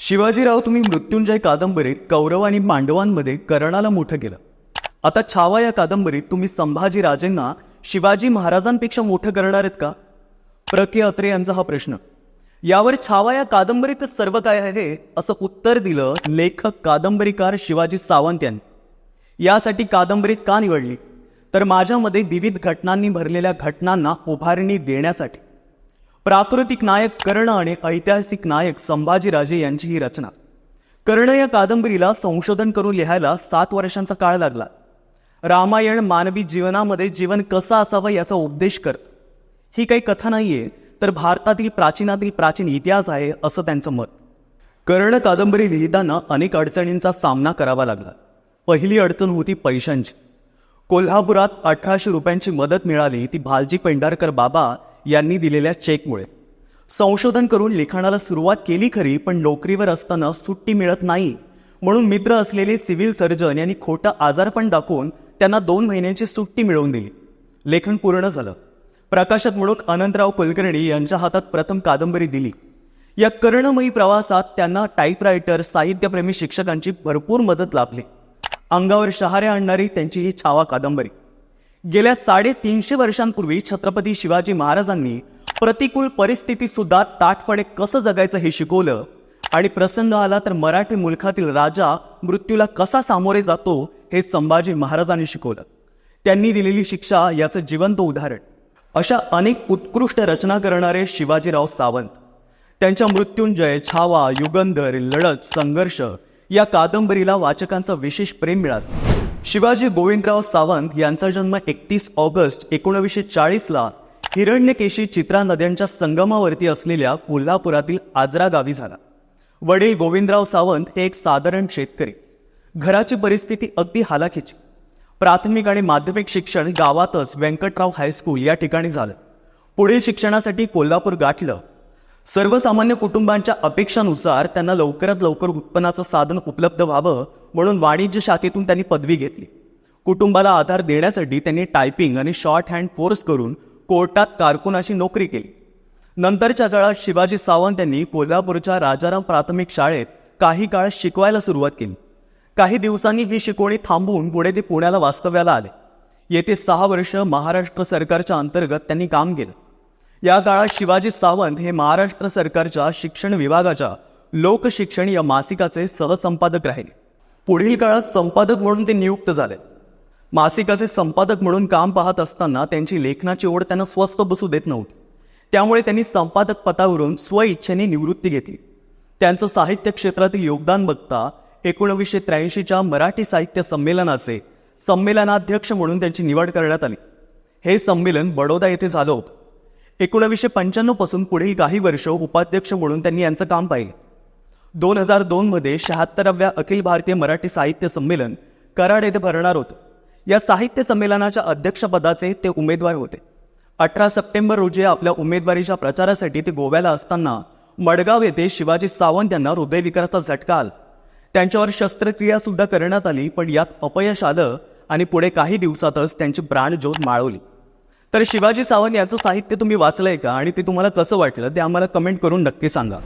शिवाजीराव तुम्ही मृत्युंजय कादंबरीत कौरव आणि मांडवांमध्ये कर्णाला मोठं केलं. आता छावा या कादंबरीत तुम्ही संभाजी राजेंना शिवाजी महाराजांपेक्षा मोठं करणार आहेत का? प्र के अत्रे यांचा हा प्रश्न. यावर छावा या कादंबरीतच सर्व काय आहे असं उत्तर दिलं लेखक कादंबरीकार शिवाजी सावंत यांनी. यासाठी कादंबरीच का निवडली? तर माझ्यामध्ये विविध घटनांनी भरलेल्या घटनांना उभारणी देण्यासाठी. प्राकृतिक नायक कर्ण आणि ऐतिहासिक नायक संभाजीराजे यांची ही रचना. कर्ण या कादंबरीला संशोधन करून लिहायला सात वर्षांचा काळ लागला. रामायण मानवी जीवनामध्ये जीवन कसं असावं याचा उपदेश करत. ही काही कथा नाहीये तर भारतातील प्राचीनातील प्राचीन इतिहास आहे असं त्यांचं मत. कर्ण कादंबरी लिहिताना अनेक अडचणींचा सामना करावा लागला. पहिली अडचण होती पैशांची. कोल्हापुरात अठराशे रुपयांची मदत मिळाली ती भालजी पेंढारकर बाबा यांनी दिलेल्या चेकमुळे. संशोधन करून लिखाणाला सुरुवात केली खरी पण नोकरीवर असताना सुट्टी मिळत नाही. म्हणून मित्र असलेले सिव्हिल सर्जन यांनी खोटं आजारपण दाखवून त्यांना दोन महिन्यांची सुट्टी मिळवून दिली. लेखन पूर्ण झालं. प्रकाशक म्हणून अनंतराव कुलकर्णी यांच्या हातात प्रथम कादंबरी दिली. या कर्णमयी प्रवासात त्यांना टाईपरायटर साहित्यप्रेमी शिक्षकांची भरपूर मदत लाभली. अंगावर शहारे आणणारी त्यांची ही छावा कादंबरी. गेल्या साडेतीनशे वर्षांपूर्वी छत्रपती शिवाजी महाराजांनी प्रतिकूल परिस्थितीत सुद्धा ताटपणे कसं जगायचं हे शिकवलं आणि प्रसंग आला तर मराठी मुलखातील राजा मृत्यूला कसा सामोरे जातो हे संभाजी महाराजांनी शिकवलं. त्यांनी दिलेली शिक्षा याचं जिवंत उदाहरण. अशा अनेक उत्कृष्ट रचना करणारे शिवाजीराव सावंत. त्यांच्या मृत्युंजय छावा युगंधर लढत संघर्ष या कादंबरीला वाचकांचं विशेष प्रेम मिळालं. शिवाजी गोविंदराव सावंत यांचा जन्म एकतीस ऑगस्ट एकोणीसशे चाळीसला हिरण्यकेशी चित्रा नद्यांच्या संगमावरती असलेल्या कोल्हापुरातील आजरा गावी झाला. वडील गोविंदराव सावंत हे एक साधारण शेतकरी. घराची परिस्थिती अगदी हालाखीची. प्राथमिक आणि माध्यमिक शिक्षण गावातच व्यंकटराव हायस्कूल या ठिकाणी झालं. पुढील शिक्षणासाठी कोल्हापूर गाठलं. सर्वसामान्य कुटुंबांच्या अपेक्षानुसार त्यांना लवकरात लवकर उत्पन्नाचं साधन उपलब्ध व्हावं म्हणून वाणिज्य शाखेतून त्यांनी पदवी घेतली. कुटुंबाला आधार देण्यासाठी त्यांनी टायपिंग आणि शॉर्ट हँड कोर्स करून कोर्टात कारकुनाची नोकरी केली. नंतरच्या काळात शिवाजी सावंत यांनी कोल्हापूरच्या राजाराम प्राथमिक शाळेत काही काळ शिकवायला सुरुवात केली. काही दिवसांनी ही शिकवणी थांबवून पुढे ते पुण्याला वास्तव्याला आले. येथे सहा वर्ष महाराष्ट्र सरकारच्या अंतर्गत त्यांनी काम केलं. या काळात शिवाजी सावंत हे महाराष्ट्र सरकारच्या शिक्षण विभागाच्या लोकशिक्षण या मासिकाचे सहसंपादक राहिले. पुढील काळात संपादक म्हणून ते नियुक्त झाले. मासिकाचे संपादक म्हणून काम पाहत असताना त्यांची लेखनाची ओढ त्यांना स्वस्त बसू देत नव्हती. त्यामुळे त्यांनी संपादक पदावरून स्वइच्छेने निवृत्ती घेतली. त्यांचं साहित्य क्षेत्रातील योगदान बघता एकोणवीसशे त्र्याऐंशीच्या मराठी साहित्य संमेलनाचे संमेलनाध्यक्ष म्हणून त्यांची निवड करण्यात आली. हे संमेलन बडोदा येथे झालं होतं. एकोणवीसशे पंच्याण्णवपासून पुढील काही वर्ष उपाध्यक्ष म्हणून त्यांनी यांचं काम पाहिलं. दोन हजार दोनमध्ये शहात्तराव्या अखिल भारतीय मराठी साहित्य संमेलन कराड येथे भरणार होतं. या साहित्य संमेलनाच्या अध्यक्षपदाचे ते उमेदवार होते. अठरा सप्टेंबर रोजी आपल्या उमेदवारीच्या प्रचारासाठी ते गोव्याला असताना मडगाव येथे शिवाजी सावंत यांना हृदयविकाराचा झटका आला. त्यांच्यावर शस्त्रक्रिया सुद्धा करण्यात आली पण यात अपयश आलं आणि पुढे काही दिवसातच त्यांची प्राणज्योत माळवली. तर शिवाजी सावंत याचं साहित्य तुम्ही वाचलंय का? आणि ते तुम्हाला कसं वाटलं? ते आम्हाला कमेंट करून नक्की सांगा.